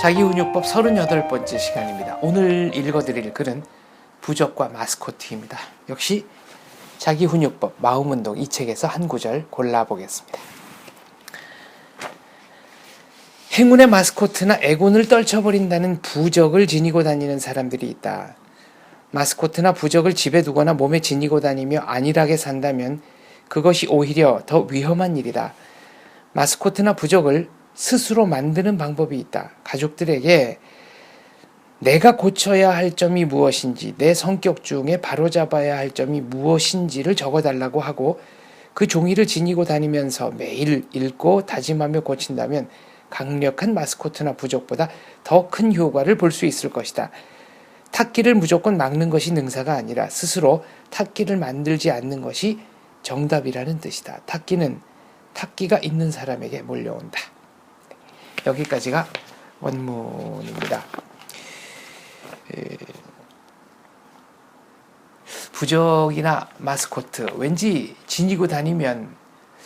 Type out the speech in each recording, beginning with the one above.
자기훈육법 38번째 시간입니다. 오늘 읽어드릴 글은 부적과 마스코트입니다. 역시 자기훈육법 마음운동 이 책에서 한 구절 골라보겠습니다. 행운의 마스코트나 애곤을 떨쳐버린다는 부적을 지니고 다니는 사람들이 있다. 마스코트나 부적을 집에 두거나 몸에 지니고 다니며 안일하게 산다면 그것이 오히려 더 위험한 일이다. 마스코트나 부적을 스스로 만드는 방법이 있다. 가족들에게 내가 고쳐야 할 점이 무엇인지, 내 성격 중에 바로잡아야 할 점이 무엇인지를 적어달라고 하고 그 종이를 지니고 다니면서 매일 읽고 다짐하며 고친다면 강력한 마스코트나 부적보다 더 큰 효과를 볼 수 있을 것이다. 탁기를 무조건 막는 것이 능사가 아니라 스스로 탁기를 만들지 않는 것이 정답이라는 뜻이다. 탁기는 탁기가 있는 사람에게 몰려온다. 여기까지가 원문입니다. 에, 부적이나 마스코트 왠지 지니고 다니면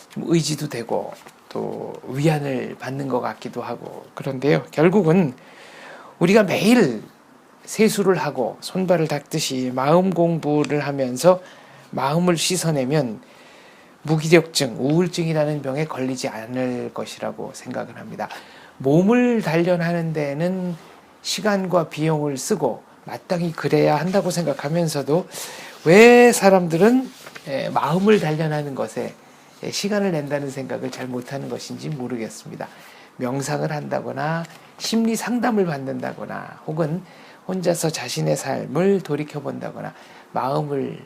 좀 의지도 되고 또 위안을 받는 것 같기도 하고 그런데요 결국은 우리가 매일 세수를 하고 손발을 닦듯이 마음 공부를 하면서 마음을 씻어내면 무기력증, 우울증이라는 병에 걸리지 않을 것이라고 생각을 합니다. 몸을 단련하는 데는 시간과 비용을 쓰고 마땅히 그래야 한다고 생각하면서도 왜 사람들은 에, 마음을 단련하는 것에 에, 시간을 낸다는 생각을 잘 못하는 것인지 모르겠습니다. 명상을 한다거나 심리 상담을 받는다거나 혹은 혼자서 자신의 삶을 돌이켜 본다거나 마음을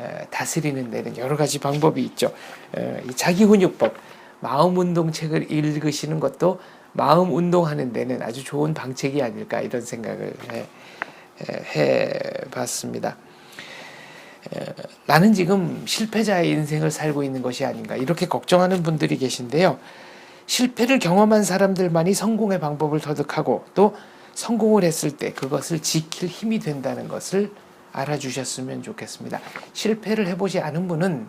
에, 다스리는 데는 여러 가지 방법이 있죠. 자기훈육법 마음 운동 책을 읽으시는 것도 마음 운동하는 데는 아주 좋은 방책이 아닐까 이런 생각을 해, 해 봤습니다. 나는 지금 실패자의 인생을 살고 있는 것이 아닌가 이렇게 걱정하는 분들이 계신데요. 실패를 경험한 사람들만이 성공의 방법을 터득하고 또 성공을 했을 때 그것을 지킬 힘이 된다는 것을 알아주셨으면 좋겠습니다. 실패를 해보지 않은 분은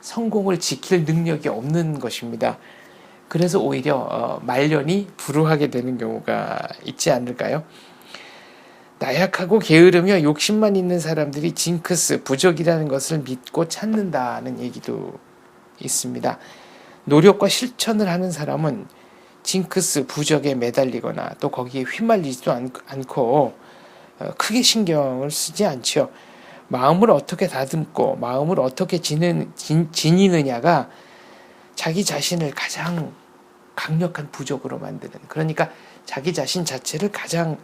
성공을 지킬 능력이 없는 것입니다. 그래서 오히려 어, 말년이 불우하게 되는 경우가 있지 않을까요? 나약하고 게으르며 욕심만 있는 사람들이 징크스, 부적이라는 것을 믿고 찾는다는 얘기도 있습니다. 노력과 실천을 하는 사람은 징크스, 부적에 매달리거나 또 거기에 휘말리지도 않고 어, 크게 신경을 쓰지 않죠. 마음을 어떻게 다듬고 마음을 어떻게 지는, 지, 니느냐가 자기 자신을 가장 강력한 부족으로 만드는 그러니까 자기 자신 자체를 가장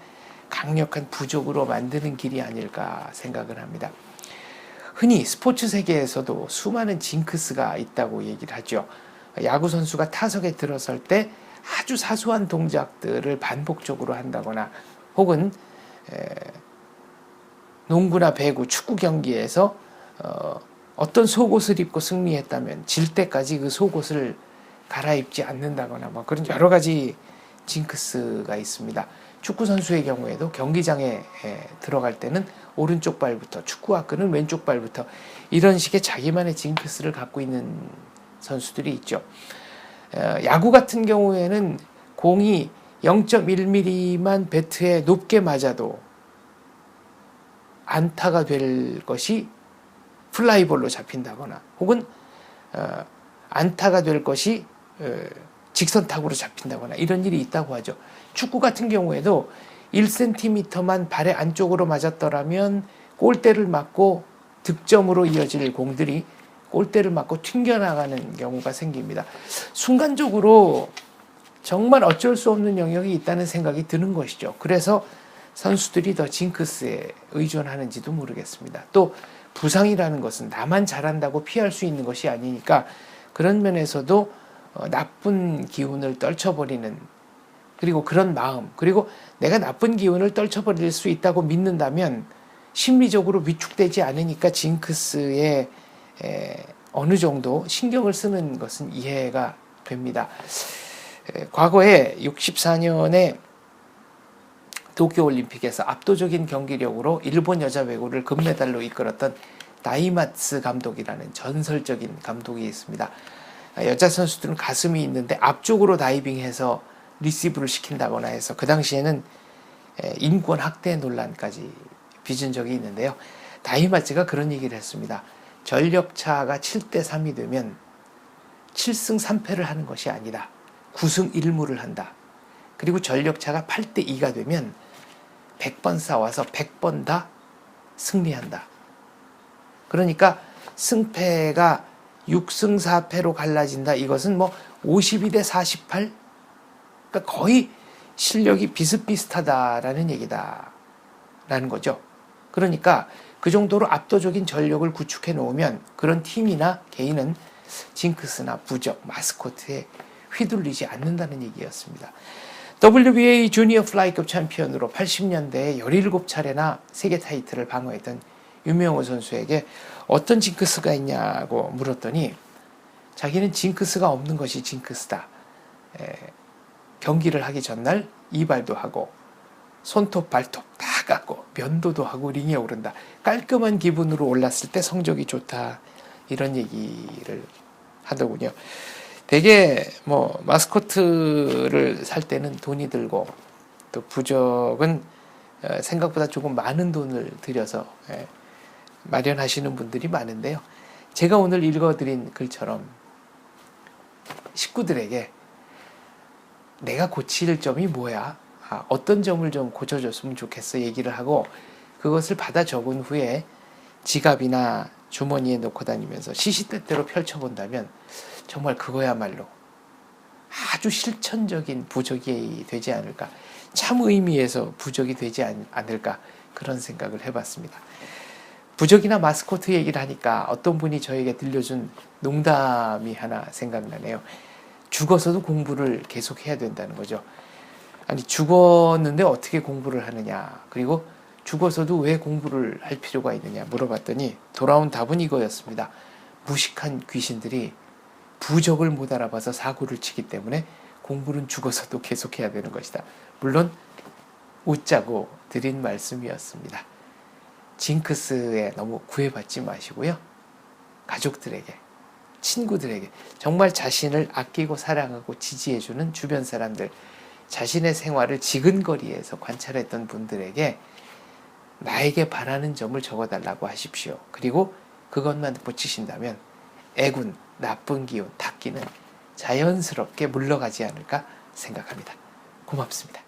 강력한 부족으로 만드는 길이 아닐까 생각을 합니다. 흔히 스포츠 세계에서도 수많은 징크스가 있다고 얘기를 하죠. 야구 선수가 타석에 들어설 때 아주 사소한 동작들을 반복적으로 한다거나 혹은 농구나 배구, 축구 경기에서 어, 어떤 속옷을 입고 승리했다면 질 때까지 그 속옷을 갈아입지 않는다거나 뭐 그런 여러 가지 징크스가 있습니다. 축구 선수의 경우에도 경기장에 들어갈 때는 오른쪽 발부터 축구와 끄는 왼쪽 발부터 이런 식의 자기만의 징크스를 갖고 있는 선수들이 있죠. 야구 같은 경우에는 공이 0.1mm만 배트에 높게 맞아도 안타가 될 것이 플라이볼로 잡힌다거나 혹은 어, 안타가 될 것이 어, 직선 타구로 잡힌다거나 이런 일이 있다고 하죠. 축구 같은 경우에도 1cm만 발의 안쪽으로 맞았더라면 골대를 맞고 득점으로 이어질 공들이 골대를 맞고 튕겨나가는 경우가 생깁니다. 순간적으로 정말 어쩔 수 없는 영역이 있다는 생각이 드는 것이죠. 그래서 선수들이 더 징크스에 의존하는지도 모르겠습니다. 또 부상이라는 것은 나만 잘한다고 피할 수 있는 것이 아니니까 그런 면에서도 어, 나쁜 기운을 떨쳐버리는 그리고 그런 마음 그리고 내가 나쁜 기운을 떨쳐버릴 수 있다고 믿는다면 심리적으로 위축되지 않으니까 징크스에 에, 어느 정도 신경을 쓰는 것은 이해가 됩니다. 에, 과거에 64년에 도쿄올림픽에서 압도적인 경기력으로 일본 여자 배구를 금메달로 이끌었던 다이마츠 감독이라는 전설적인 감독이 있습니다. 여자 선수들은 가슴이 있는데 앞쪽으로 다이빙해서 리시브를 시킨다거나 해서 그 당시에는 에, 인권 학대 논란까지 빚은 적이 있는데요. 다이마츠가 그런 얘기를 했습니다. 전력차가 7대 3이 되면 7승 3패를 하는 것이 아니라 9승 1무를 한다. 그리고 전력차가 8대 2가 되면 100번 싸워서 100번 다 승리한다. 그러니까 승패가 6승 4패로 갈라진다. 이것은 뭐 52대 48? 그러니까 거의 실력이 비슷비슷하다라는 얘기다. 라는 거죠. 그러니까 그 정도로 압도적인 전력을 구축해 놓으면 그런 팀이나 개인은 징크스나 부적, 마스코트에 휘둘리지 않는다는 얘기였습니다. WBA 주니어 플라이급 챔피언으로 80년대에 17차례나 세계 타이틀을 방어했던 유명호 선수에게 어떤 징크스가 있냐고 물었더니 자기는 징크스가 없는 것이 징크스다. 에, 경기를 하기 전날 이발도 하고 손톱 발톱 다 깎고 면도도 하고 링에 오른다. 깔끔한 기분으로 올랐을 때 성적이 좋다. 이런 얘기를 하더군요. 되게 뭐 마스코트를 살 때는 돈이 들고 또 부적은 어, 생각보다 조금 많은 돈을 들여서 예, 마련하시는 분들이 많은데요. 제가 오늘 읽어드린 글처럼 식구들에게 내가 고칠 점이 뭐야? 아, 어떤 점을 좀 고쳐줬으면 좋겠어 얘기를 하고 그것을 받아 적은 후에 지갑이나 주머니에 넣고 다니면서 시시때때로 펼쳐본다면 정말 그거야말로 아주 실천적인 부적이 되지 않을까 참 의미에서 부적이 되지 않, 않을까 그런 생각을 해봤습니다. 부적이나 마스코트 얘기를 하니까 어떤 분이 저에게 들려준 농담이 하나 생각나네요. 죽어서도 공부를 계속해야 된다는 거죠. 아니 죽었는데 어떻게 공부를 하느냐 그리고 죽어서도 왜 공부를 할 필요가 있느냐 물어봤더니 돌아온 답은 이거였습니다. 무식한 귀신들이 부적을 못 알아봐서 사고를 치기 때문에 공부는 죽어서도 계속해야 되는 것이다. 물론 웃자고 드린 말씀이었습니다. 징크스에 너무 구애받지 마시고요. 가족들에게, 친구들에게 정말 자신을 아끼고 사랑하고 지지해주는 주변 사람들, 자신의 생활을 지근거리에서 관찰했던 분들에게 나에게 바라는 점을 적어달라고 하십시오. 그리고 그것만 붙이신다면 애군, 나쁜 기운, 탁기는 자연스럽게 물러가지 않을까 생각합니다. 고맙습니다.